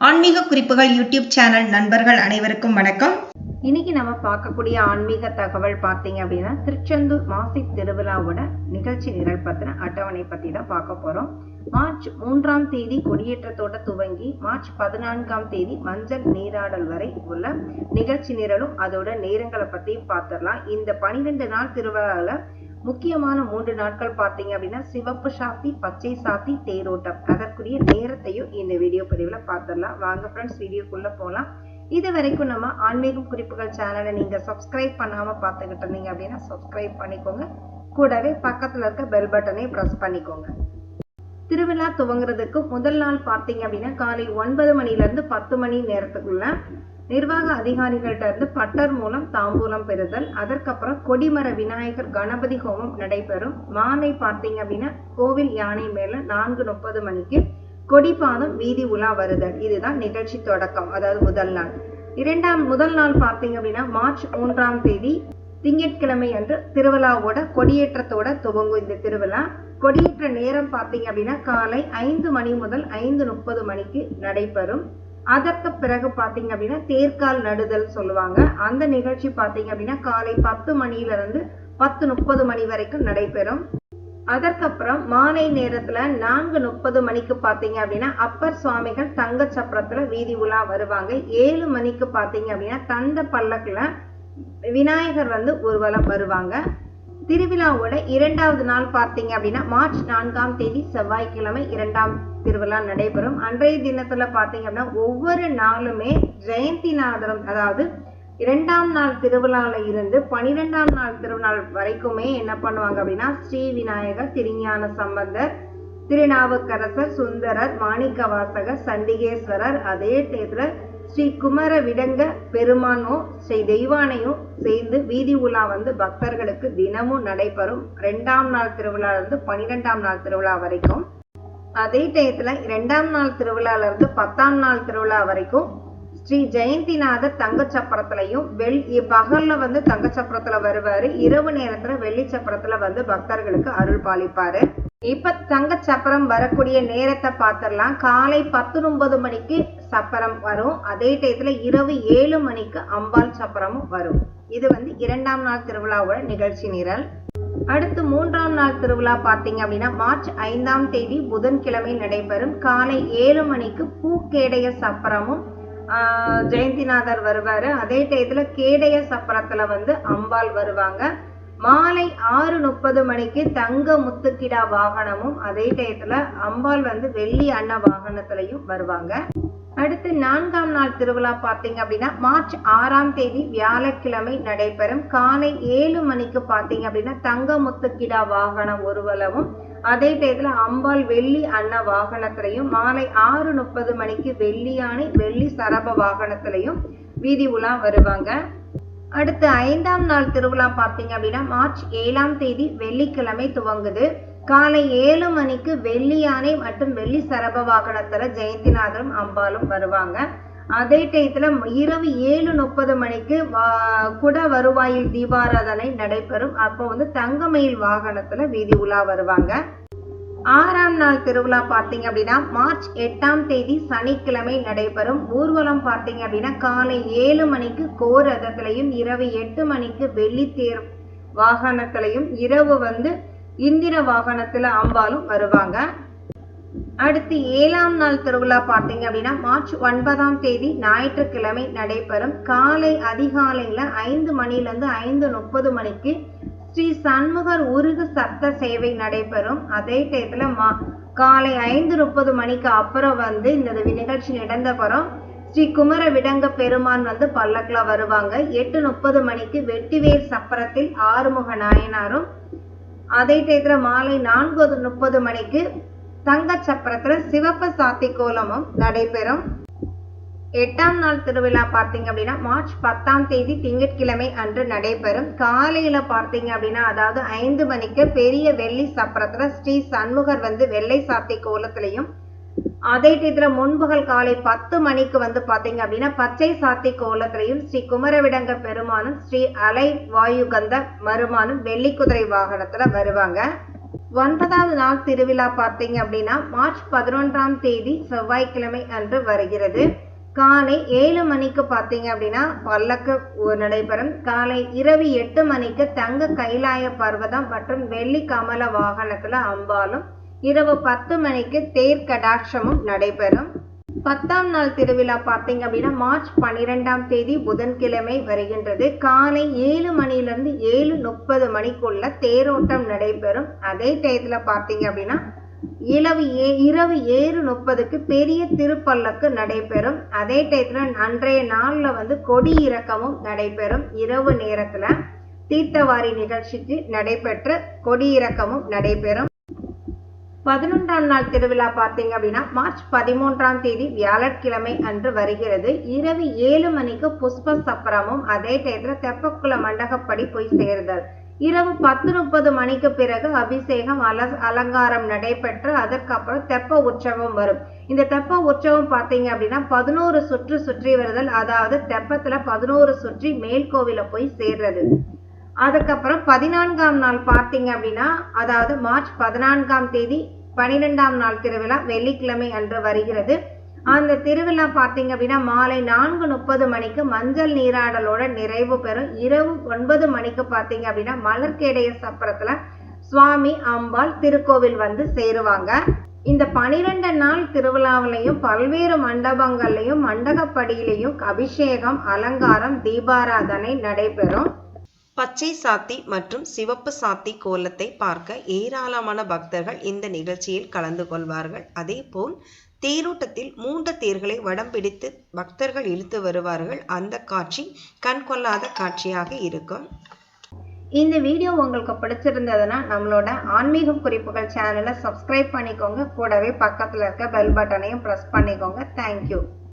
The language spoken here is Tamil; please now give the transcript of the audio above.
ஆன்மீக குறிப்புகள் யூடியூப் சேனல் நண்பர்கள் அனைவருக்கும் வணக்கம். இன்னைக்கு நம்ம பார்க்கக்கூடிய ஆன்மீக தகவல் பார்த்தீங்க அப்படின்னா திருச்செந்தூர் மாசி திருவிழாவோட நிகழ்ச்சி நிரல் பத்தின அட்டவணை பத்தி தான் பார்க்க போறோம். மார்ச் மூன்றாம் தேதி கொடியேற்றத்தோட துவங்கி மார்ச் பதினான்காம் தேதி மஞ்சள் நீராடல் வரை உள்ள நிகழ்ச்சி நிரலும் அதோட நேரங்களை பத்தியும் பார்த்துடலாம். இந்த பனிரெண்டு நாள் திருவிழாவில் முக்கியமான மூன்று நாட்கள் பார்த்தீங்க அப்படின்னா சிவப்பு சாத்தி பச்சை சாத்தி தேரோட்டம். அதற்குரிய நேரத்தையும் இந்த வீடியோ பதிவில் பார்த்துடலாம். வாங்க ஃப்ரெண்ட்ஸ் வீடியோக்குள்ள போகலாம் இது வரைக்கும் நம்ம ஆன்மீகம் குறிப்புகள் சேனலை நீங்க சப்ஸ்கிரைப் பண்ணாம பார்த்துக்கிட்டு இருந்தீங்க அப்படின்னா சப்ஸ்கிரைப் பண்ணிக்கோங்க. கூடவே பக்கத்துல இருக்க பெல் பட்டனை பிரஸ் பண்ணிக்கோங்க. திருவிழா துவங்குறதுக்கு முதல் நாள் பார்த்தீங்க அப்படின்னா காலை ஒன்பது மணிலேருந்து பத்து மணி நேரத்துக்குள்ள நிர்வாக அதிகாரிகள்கிட்ட இருந்து பட்டர் மூலம் தாம்பூலம் பெறுதல் அதற்கப்புறம் கொடிமர விநாயகர் கணபதி ஹோமம் நடைபெறும். மாலை பார்த்தீங்க அப்படின்னா கோவில் யானை மேல நான்கு முப்பது மணிக்கு கொடிபாதம் வீதி உலா வருதல். இதுதான் நிகழ்ச்சி தொடக்கம் அதாவது முதல் நாள். இரண்டாம் முதல் நாள் பார்த்தீங்க அப்படின்னா மார்ச் மூன்றாம் தேதி திங்கட்கிழமை அன்று திருவிழாவோட கொடியேற்றத்தோட துவங்கும் இந்த திருவிழா. கொடியேற்ற நேரம் பார்த்தீங்க அப்படின்னா காலை ஐந்து மணி முதல் ஐந்து முப்பது மணிக்கு நடைபெறும். அதற்கு பிறகு பார்த்தீங்க அப்படின்னா தேர்கால் நடுதல் சொல்லுவாங்க. அந்த நிகழ்ச்சி பார்த்தீங்க அப்படின்னா காலை பத்து மணியில இருந்து பத்து முப்பது மணி வரைக்கும் நடைபெறும். அதற்கப்புறம் மாலை நேரத்துல நான்கு முப்பது மணிக்கு பாத்தீங்க அப்படின்னா அப்பர் சுவாமிகள் தங்க சப்பரத்துல வீதி உலா வருவாங்க. ஏழு மணிக்கு பாத்தீங்க அப்படின்னா தந்த பல்லக்குல விநாயகர் வந்து ஊர்வலம் வருவாங்க. திருவிழாவோட இரண்டாவது நாள் பார்த்தீங்க அப்படின்னா மார்ச் நான்காம் தேதி செவ்வாய்க்கிழமை இரண்டாம் திருவிழா நடைபெறும். அன்றைய தினத்துல பார்த்தீங்க அப்படின்னா ஒவ்வொரு நாளுமே ஜெயந்திநாதரம் அதாவது இரண்டாம் நாள் திருவிழால இருந்து பனிரெண்டாம் நாள் திருநாள் வரைக்குமே என்ன பண்ணுவாங்க அப்படின்னா ஸ்ரீ விநாயகர் திருஞான சம்பந்தர் திருநாவுக்கரசர் சுந்தரர் மாணிக்கவாசகர் சண்டிகேஸ்வரர் அதே டயத்துல ஸ்ரீ குமர விடங்க பெருமானோ ஸ்ரீ தெய்வானையும் சேர்ந்து வீதி உலா வந்து பக்தர்களுக்கு தினமும் நடைபெறும் ரெண்டாம் நாள் திருவிழா இருந்து பன்னிரெண்டாம் நாள் திருவிழா வரைக்கும். அதே டயத்துல இரண்டாம் நாள் திருவிழால இருந்து பத்தாம் நாள் திருவிழா வரைக்கும் ஸ்ரீ ஜெயந்திநாதர் தங்கச்சப்பரத்திலையும் வெள் பகல்ல வந்து தங்கச்சப்பரத்துல வருவாரு. இரவு நேரத்துல வெள்ளி சப்பரத்துல வந்து பக்தர்களுக்கு அருள் பாலிப்பாரு. இப்ப தங்கச்சப்பரம் வரக்கூடிய நேரத்தை பார்த்துடலாம் காலை பத்து ஒன்பது மணிக்கு சப்பரம் வரும். அதே டயத்துல இரவு ஏழு மணிக்கு அம்பாள் சப்பரமும் வரும். இது வந்து இரண்டாம் நாள் திருவிழாவோட நிகழ்ச்சி நிரல். அடுத்து மூன்றாம் நாள் திருவிழா பார்த்தீங்க அப்படின்னா மார்ச் ஐந்தாம் தேதி புதன்கிழமை நடைபெறும். காலை ஏழு மணிக்கு பூக்கேடைய சப்பரமும் ஜெயந்திநாதர் வருவாரு. அதே டயத்துல கேடைய சப்பரத்துல வந்து அம்பாள் வருவாங்க. மாலை ஆறு முப்பது மணிக்கு தங்க முத்துக்கிடா வாகனமும் அதே டயத்துல அம்பாள் வந்து வெள்ளி அன்ன வாகனத்திலையும் வருவாங்க. அடுத்து நான்காம் நாள் திருவிழா பார்த்தீங்க அப்படின்னா மார்ச் ஆறாம் தேதி வியாழக்கிழமை நடைபெறும். காலை ஏழு மணிக்கு பார்த்தீங்க அப்படின்னா தங்க முத்துக்கிடா வாகனம் ஒருவலவும் அதே டயத்துல அம்பாள் வெள்ளி அன்ன வாகனத்திலையும் மாலை ஆறு முப்பது மணிக்கு வெள்ளியானை வெள்ளி சரப வாகனத்திலையும் வீதி உலா வருவாங்க. அடுத்து ஐந்தாம் நாள் திருவிழா பார்த்தீங்க அப்படின்னா மார்ச் ஏழாம் தேதி வெள்ளிக்கிழமை துவங்குது. காலை ஏழு மணிக்கு வெள்ளி யானை மற்றும் வெள்ளி சரப வாகனத்துல ஜெயந்திநாதரும் அம்பாலும் வருவாங்க. அதே டயத்துல இரவு ஏழு முப்பது மணிக்கு குட வருவாயில் தீபாராதனை நடைபெறும். அப்போ வந்து தங்கமயில் வாகனத்துல வீதி உலா வருவாங்க. ஆறாம் நாள் திருவிழா பார்த்தீங்க அப்படின்னா மார்ச் எட்டாம் தேதி சனிக்கிழமை நடைபெறும். ஊர்வலம் பார்த்தீங்க அப்படின்னா காலை ஏழு மணிக்கு கோர் ரதத்திலையும் இரவு எட்டு மணிக்கு வெள்ளித்தேர் வாகனத்திலையும் இரவு வந்து இந்திர வாகனத்துல அம்பாலும் வருவாங்க. அடுத்து ஏழாம் நாள் திருவிழா பார்த்தீங்க அப்படின்னா மார்ச் ஒன்பதாம் தேதி ஞாயிற்றுக்கிழமை நடைபெறும். காலை அதிகாலையில ஐந்து மணிலிருந்து ஐந்து முப்பது மணிக்கு ஸ்ரீ சண்முகர் உருகு சத்த சேவை நடைபெறும். அதே டயத்துல மா காலை ஐந்து முப்பது மணிக்கு அப்புறம் வந்து இந்த நிகழ்ச்சி நடந்தப்புறம் ஸ்ரீ குமர விடங்க பெருமான் வந்து பல்லக்குல வருவாங்க. எட்டு முப்பது மணிக்கு வெட்டிவேர் சப்பரத்தில் ஆறுமுக நாயனாரும் அதே டயத்துல மாலை நான்கு முப்பது மணிக்கு தங்க சப்பரத்துல சிவப்பு சாத்தி கோலமும் நடைபெறும். எட்டாம் நாள் திருவிழா பார்த்தீங்க அப்படின்னா மார்ச் பத்தாம் தேதி திங்கட்கிழமை அன்று நடைபெறும். காலையில பார்த்தீங்க அப்படின்னா அதாவது ஐந்து மணிக்கு பெரிய வெள்ளி சப்பரத்துல ஸ்ரீ சண்முகர் வந்து வெள்ளை சாத்தி கோலத்திலையும் அதே டயத்துல முன்பகல் காலை பத்து மணிக்கு வந்து பாத்தீங்க அப்படின்னா பச்சை சாத்தி கோலத்திலையும் ஸ்ரீ குமரவிடங்க பெருமானும் ஸ்ரீ அலை வாயுகந்த மருமானும் வெள்ளி குதிரை வாகனத்துல வருவாங்க. ஒன்பதாவது நாள் திருவிழா பார்த்தீங்க அப்படின்னா மார்ச் பதினொன்றாம் தேதி செவ்வாய்க்கிழமை அன்று வருகிறது. காலை ஏழு மணிக்கு பார்த்தீங்க அப்படின்னா பல்லக்கு நடைபெறும். காலை இரவு எட்டு மணிக்கு தங்க கைலாய பர்வதம் மற்றும் வெள்ளி கமல வாகனத்துல அம்பாலும் இரவு பத்து மணிக்கு தேர் கடாட்சமும் நடைபெறும். பத்தாம் நாள் திருவிழா பார்த்தீங்க அப்படின்னா மார்ச் பன்னிரெண்டாம் தேதி புதன்கிழமை வருகின்றது. காலை ஏழு மணிலிருந்து ஏழு முப்பது மணிக்குள்ள தேரோட்டம் நடைபெறும். அதே டயத்தில் பார்த்தீங்க அப்படின்னா இரவு ஏ இரவு ஏழு முப்பதுக்கு பெரிய திருப்பல்லக்கு நடைபெறும். அதே டயத்தில் அன்றைய நாள்ல வந்து கொடி இறக்கமும் நடைபெறும். இரவு நேரத்துல தீர்த்தவாரி நிகழ்ச்சிக்கு நடைபெற்ற கொடி இறக்கமும் நடைபெறும். பதினொன்றாம் நாள் திருவிழா பார்த்தீங்க அப்படின்னா மார்ச் பதிமூன்றாம் தேதி வியாழக்கிழமை அன்று வருகிறது. இரவு ஏழு மணிக்கு புஷ்ப சப்பரமும் அதே டயத்துல தெப்பக்குள மண்டகப்படி போய் சேர்தல். இரவு பத்து முப்பது மணிக்கு பிறகு அபிஷேகம் அல அலங்காரம் நடைபெற்று அதற்கப்புறம் தெப்ப உற்சவம் வரும். இந்த தெப்ப உற்சவம் பார்த்தீங்க அப்படின்னா பதினோரு சுற்று சுற்றி வருதல். அதாவது தெப்பத்துல பதினோரு சுற்றி மேல்கோவில போய் சேர்றது. அதுக்கப்புறம் பதினான்காம் நாள் பார்த்தீங்க அப்படின்னா அதாவது மார்ச் பதினான்காம் தேதி பனிரெண்டாம் நாள் திருவிழா வெள்ளிக்கிழமை அன்று வருகிறது. அந்த திருவிழா பார்த்தீங்க அப்படின்னா மாலை நான்கு முப்பது மணிக்கு மஞ்சள் நீராடலோட நிறைவு பெறும். இரவு ஒன்பது மணிக்கு பார்த்தீங்க அப்படின்னா மலர்கேடைய சப்பரத்துல சுவாமி அம்பாள் திருக்கோவில் வந்து சேருவாங்க. இந்த பனிரெண்டு நாள் திருவிழாவிலையும் பல்வேறு மண்டபங்கள்லையும் மண்டகப்படியிலையும் அபிஷேகம் அலங்காரம் தீபாராதனை நடைபெறும். பச்சை சாத்தி மற்றும் சிவப்பு சாத்தி கோலத்தை பார்க்க ஏராளமான பக்தர்கள் இந்த நிகழ்ச்சியில் கலந்து கொள்வார்கள். அதேபோல் தேரோட்டத்தில் மூன்று தேர்களை வடம் பிடித்து பக்தர்கள் இழுத்து வருவார்கள். அந்த காட்சி கண்கொள்ளாத காட்சியாக இருக்கும். இந்த வீடியோ உங்களுக்கு பிடிச்சிருந்ததுன்னா நம்மளோட ஆன்மீகம் குறிப்புகள் சேனலை சப்ஸ்கிரைப் பண்ணிக்கோங்க. கூடவே பக்கத்தில் இருக்க பெல் பட்டனையும் ப்ரெஸ் பண்ணிக்கோங்க. தேங்க்யூ